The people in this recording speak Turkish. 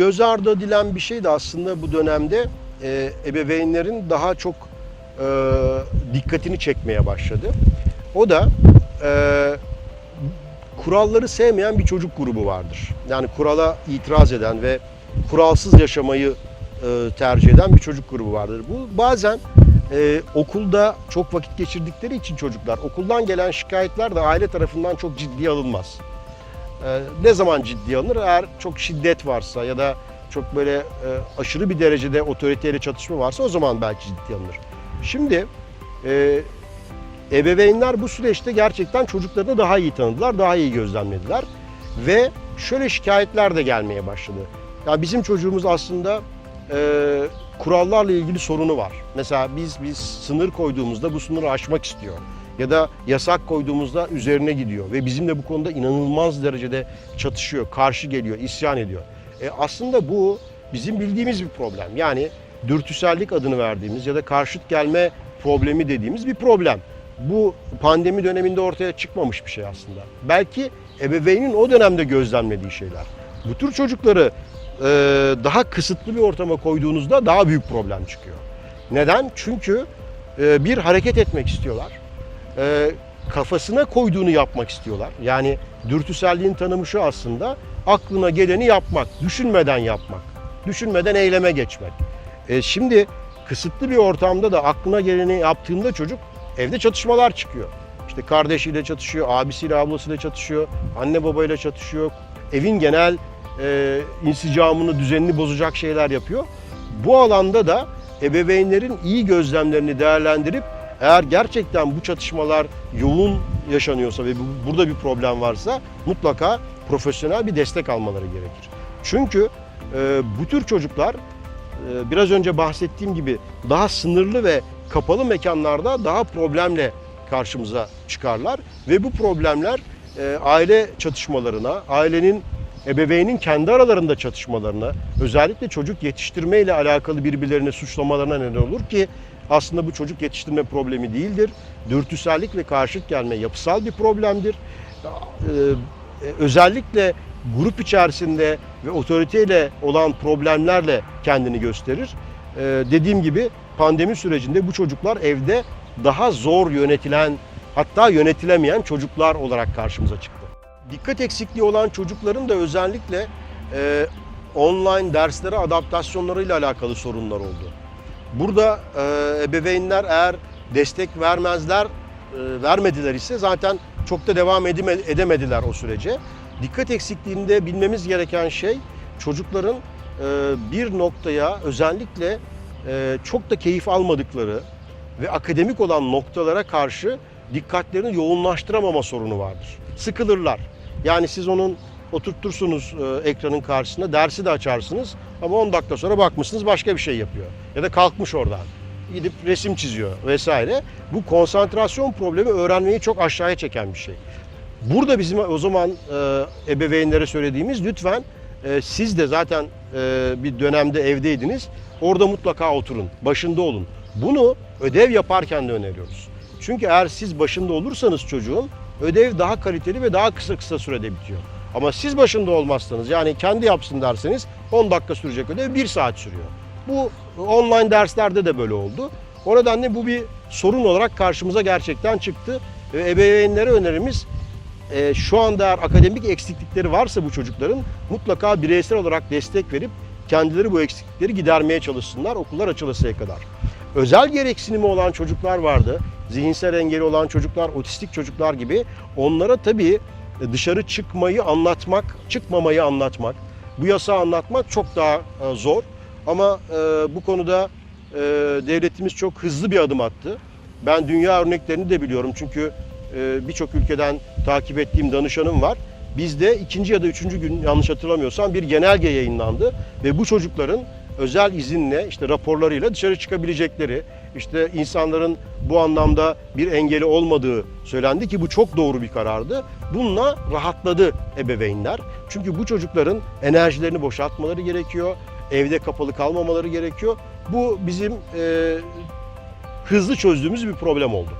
göz ardı edilen bir şey de aslında bu dönemde e, ebeveynlerin daha çok e, dikkatini çekmeye başladı. O da e, kuralları sevmeyen bir çocuk grubu vardır. Yani kurala itiraz eden ve kuralsız yaşamayı e, tercih eden bir çocuk grubu vardır. Bu bazen e, okulda çok vakit geçirdikleri için çocuklar okuldan gelen şikayetler de aile tarafından çok ciddiye alınmaz. E, ne zaman ciddiye alınır? Eğer çok şiddet varsa ya da çok böyle e, aşırı bir derecede otoriteyle çatışma varsa o zaman belki ciddiye alınır. Şimdi e, ebeveynler bu süreçte gerçekten çocuklarını daha iyi tanıdılar, daha iyi gözlemlediler ve şöyle şikayetler de gelmeye başladı. Ya bizim çocuğumuz aslında e, kurallarla ilgili sorunu var. Mesela biz biz sınır koyduğumuzda bu sınırı aşmak istiyor. Ya da yasak koyduğumuzda üzerine gidiyor ve bizimle bu konuda inanılmaz derecede çatışıyor, karşı geliyor, isyan ediyor. E aslında bu bizim bildiğimiz bir problem. Yani dürtüsellik adını verdiğimiz ya da karşıt gelme problemi dediğimiz bir problem. Bu pandemi döneminde ortaya çıkmamış bir şey aslında. Belki ebeveynin o dönemde gözlemlediği şeyler. Bu tür çocukları e, daha kısıtlı bir ortama koyduğunuzda daha büyük problem çıkıyor. Neden? Çünkü e, bir hareket etmek istiyorlar. E, kafasına koyduğunu yapmak istiyorlar. Yani dürtüselliğin tanımı şu aslında aklına geleni yapmak, düşünmeden yapmak, düşünmeden eyleme geçmek. E, şimdi kısıtlı bir ortamda da aklına geleni yaptığında çocuk evde çatışmalar çıkıyor. İşte kardeşiyle çatışıyor, abisiyle ablasıyla çatışıyor, anne babayla çatışıyor. Evin genel e, insicamını, düzenini bozacak şeyler yapıyor. Bu alanda da ebeveynlerin iyi gözlemlerini değerlendirip eğer gerçekten bu çatışmalar yoğun yaşanıyorsa ve bu- burada bir problem varsa mutlaka profesyonel bir destek almaları gerekir. Çünkü e, bu tür çocuklar e, biraz önce bahsettiğim gibi daha sınırlı ve kapalı mekanlarda daha problemle karşımıza çıkarlar ve bu problemler e, aile çatışmalarına, ailenin ebeveynin kendi aralarında çatışmalarına, özellikle çocuk yetiştirme ile alakalı birbirlerini suçlamalarına neden olur ki aslında bu çocuk yetiştirme problemi değildir. Dürtüsellik ve karşıt gelme yapısal bir problemdir. Ee, özellikle grup içerisinde ve otoriteyle olan problemlerle kendini gösterir. Ee, dediğim gibi pandemi sürecinde bu çocuklar evde daha zor yönetilen hatta yönetilemeyen çocuklar olarak karşımıza çıktı. Dikkat eksikliği olan çocukların da özellikle e, online derslere adaptasyonlarıyla alakalı sorunlar oldu. Burada e, ebeveynler eğer destek vermezler, e, vermediler ise zaten çok da devam edeme, edemediler o sürece. Dikkat eksikliğinde bilmemiz gereken şey çocukların e, bir noktaya özellikle e, çok da keyif almadıkları ve akademik olan noktalara karşı dikkatlerini yoğunlaştıramama sorunu vardır. Sıkılırlar. Yani siz onun oturtursunuz e, ekranın karşısında, dersi de açarsınız ama 10 dakika sonra bakmışsınız başka bir şey yapıyor. Ya da kalkmış oradan. Gidip resim çiziyor vesaire. Bu konsantrasyon problemi öğrenmeyi çok aşağıya çeken bir şey. Burada bizim o zaman e, ebeveynlere söylediğimiz lütfen e, siz de zaten e, bir dönemde evdeydiniz. Orada mutlaka oturun, başında olun. Bunu ödev yaparken de öneriyoruz. Çünkü eğer siz başında olursanız çocuğun ödev daha kaliteli ve daha kısa kısa sürede bitiyor. Ama siz başında olmazsanız yani kendi yapsın derseniz 10 dakika sürecek ödev 1 saat sürüyor. Bu online derslerde de böyle oldu. O nedenle bu bir sorun olarak karşımıza gerçekten çıktı. Ve ebeveynlere önerimiz e, şu anda eğer akademik eksiklikleri varsa bu çocukların mutlaka bireysel olarak destek verip kendileri bu eksiklikleri gidermeye çalışsınlar okullar açılısıya kadar. Özel gereksinimi olan çocuklar vardı. Zihinsel engeli olan çocuklar, otistik çocuklar gibi onlara tabii dışarı çıkmayı anlatmak, çıkmamayı anlatmak, bu yasağı anlatmak çok daha e, zor. Ama e, bu konuda e, devletimiz çok hızlı bir adım attı. Ben dünya örneklerini de biliyorum çünkü e, birçok ülkeden takip ettiğim danışanım var. Bizde ikinci ya da üçüncü gün yanlış hatırlamıyorsam bir genelge yayınlandı ve bu çocukların özel izinle işte raporlarıyla dışarı çıkabilecekleri, işte insanların bu anlamda bir engeli olmadığı söylendi ki bu çok doğru bir karardı. Bununla rahatladı ebeveynler. Çünkü bu çocukların enerjilerini boşaltmaları gerekiyor, evde kapalı kalmamaları gerekiyor. Bu bizim e, hızlı çözdüğümüz bir problem oldu.